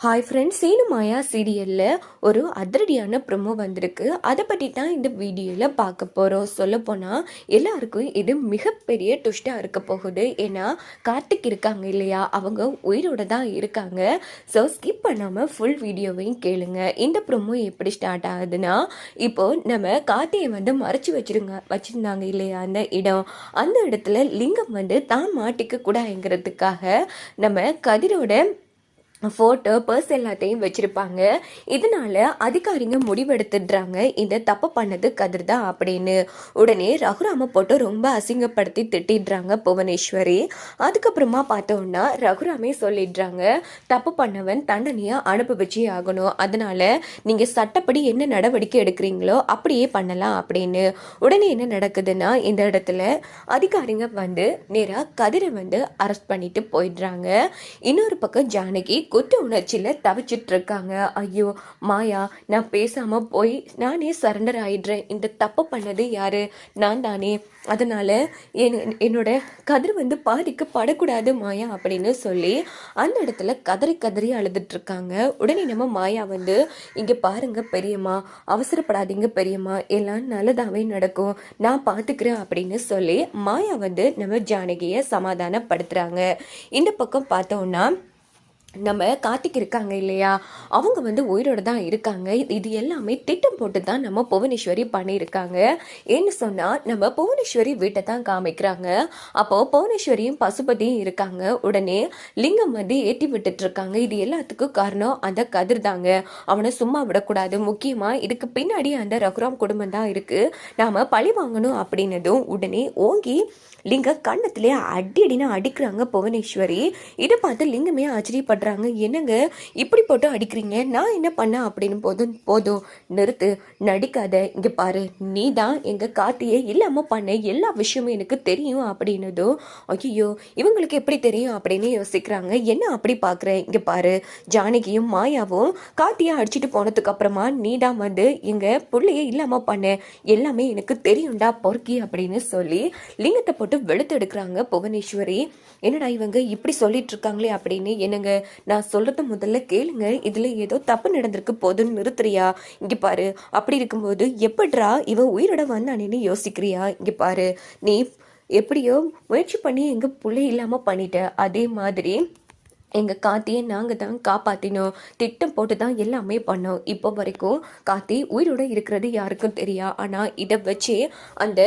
Hi friends Seenu மாயா சீரியலில் ஒரு அதிரடியான ப்ரொமோ வந்திருக்கு. அதை பற்றி தான் இந்த வீடியோவில் பார்க்க போகிறோம் சொல்லப்போனால் எல்லாருக்கும் இது மிகப்பெரிய ட்விஸ்ட்டாக இருக்க போகுது. ஏன்னா கார்த்திக் இருக்காங்க இல்லையா? அவங்க உயிரோட தான் இருக்காங்க. ஸோ ஸ்கிப் பண்ணாமல் ஃபுல் வீடியோவையும் கேளுங்க. இந்த ப்ரொமோ எப்படி ஸ்டார்ட் ஆகுதுன்னா இப்போது நம்ம கார்த்தியை வந்து மறைச்சி வச்சிருங்க வச்சுருந்தாங்க இல்லையா? அந்த இடம். அந்த இடத்துல லிங்கம் வந்து தான் மாட்டிக்க கூடாதுங்கிறதுக்காக நம்ம கதிரோட ஃபோட்டோ பர்ஸ் எல்லாத்தையும் வச்சுருப்பாங்க. இதனால அதிகாரிங்க முடிவெடுத்துடுறாங்க. இந்த தப்பு பண்ணது கதிர் தான் அப்படின்னு. உடனே ரகுராம போட்டு ரொம்ப அசிங்கப்படுத்தி திட்டிடுறாங்க புவனேஸ்வரி. அதுக்கப்புறமா பார்த்தோம்னா ரகுராமே சொல்லிடுறாங்க தப்பு பண்ணவன் தண்டனையாக அனுபவிச்சே ஆகணும். அதனால நீங்கள் சட்டப்படி என்ன நடவடிக்கை எடுக்கிறீங்களோ அப்படியே பண்ணலாம் அப்படின்னு. உடனே என்ன நடக்குதுன்னா இந்த இடத்துல அதிகாரிங்க வந்து நேராக கதிரை வந்து அரெஸ்ட் பண்ணிட்டு போயிடுறாங்க. இன்னொரு பக்கம் ஜானகி குற்ற உணர்ச்சியில் தவிச்சிட்டு இருக்காங்க ஐயோ மாயா நான் பேசாம போய் நானே சரண்டர் ஆயிடுறேன். இந்த தப்பு பண்ணது யாரு? நான் தானே. அதனால என் என்னோட கதிர் வந்து பாதிக்கப்படக்கூடாது மாயா அப்படின்னு சொல்லி அந்த இடத்துல கதறி கதறி அழுதுட்டு இருக்காங்க உடனே நம்ம மாயா வந்து இங்க பாருங்க பெரியம்மா அவசரப்படாதீங்க பெரியம்மா எல்லாம் நல்லதாவே நடக்கும். நான் பார்த்துக்கிறேன் அப்படின்னு சொல்லி மாயா வந்து நம்ம ஜானகியை சமாதானப்படுத்துறாங்க. இந்த பக்கம் பார்த்தோம்னா நம்ம கார்த்திக் இருக்காங்க இல்லையா? அவங்க வந்து உயிரோட தான் இருக்காங்க. இது எல்லாமே திட்டம் போட்டு தான் நம்ம புவனேஸ்வரி பண்ணியிருக்காங்க. ஏன்னு சொன்னால் நம்ம புவனேஸ்வரி வீட்டை தான் காமிக்கிறாங்க. அப்போ புவனேஸ்வரியும் பசுபதியும் இருக்காங்க. உடனே லிங்கம் வந்து ஏற்றி விட்டுட்ருக்காங்க இது எல்லாத்துக்கும் காரணம் அந்த கதிர் தாங்க. அவனை சும்மா விடக்கூடாது. முக்கியமாக இதுக்கு பின்னாடி அந்த ரகுராம் குடும்பம் தான் இருக்குது நாம் பழி வாங்கணும் அப்படின்னதும் உடனே ஓங்கி லிங்க கண்ணத்துலேயே அடி அடின்னு அடிக்கிறாங்க புவனேஸ்வரி. இதை பார்த்து லிங்கமே பண்ணுறாங்க என்னங்க இப்படி போட்டு அடிக்கிறீங்க? நான் என்ன பண்ண அப்படின்னு போதும் போதும். நிறுத்து. நடிக்காத. இங்கே பாரு. நீ தான் எங்கள் காத்தியை இல்லாமல் பண்ண எல்லா விஷயமும் எனக்கு தெரியும் அப்படின்னதோ ஐயோ இவங்களுக்கு எப்படி தெரியும் அப்படின்னு யோசிக்கிறாங்க. என்ன அப்படி பார்க்குறேன் இங்கே பாரு. ஜானகியும் மாயாவும் காத்தியை அடிச்சிட்டு போனதுக்கு அப்புறமா நீ தான் வந்து எங்கள் பிள்ளைய இல்லாமல் பண்ண. எல்லாமே எனக்கு தெரியும்டா பொறுக்கி அப்படின்னு சொல்லி லிங்கத்தை போட்டு வெளுத்து எடுக்கிறாங்க புவனேஸ்வரி. என்னடா இவங்க இப்படி சொல்லிட்டு இருக்காங்களே அப்படின்னு என்னங்க நான் சொல்றது முதல்ல கேளுங்க. இதுல ஏதோ தப்பு நடந்திருக்கு போதுன்னு நிறுத்துறியா? இங்கே பாரு. அப்படி இருக்கும்போது எப்படிரா இவன் உயிரோட வந்தானேன்னு யோசிக்கிறியா? இங்கே பாரு. நீ எப்படியோ முயற்சி பண்ணி எங்க புள்ளை இல்லாம பண்ணிட்ட. அதே மாதிரி எங்கள் காத்தியை நாங்கள் தான் காப்பாற்றினோம் திட்டம் போட்டு தான் எல்லாமே பண்ணோம். இப்போ வரைக்கும் காத்தி உயிரோட இருக்கிறது யாருக்கும் தெரியா? ஆனால் இதை வச்சே அந்த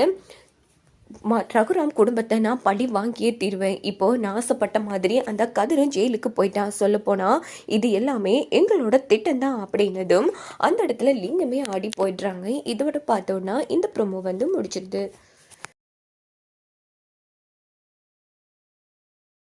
மா ரகுராம் குடும்பத்தை நான் பழி வாங்கியே தீருவேன். இப்போ நான் ஆசைப்பட்ட மாதிரி அந்த கதிரும் ஜெயிலுக்கு போயிட்டான் போனா இது எல்லாமே எங்களோட திட்டம் தான் அப்படின்னதும் அந்த இடத்துல லிங்கமே ஆடி போயிடுறாங்க. இதோட பார்த்தோன்னா இந்த ப்ரோமோ வந்து முடிச்சிருது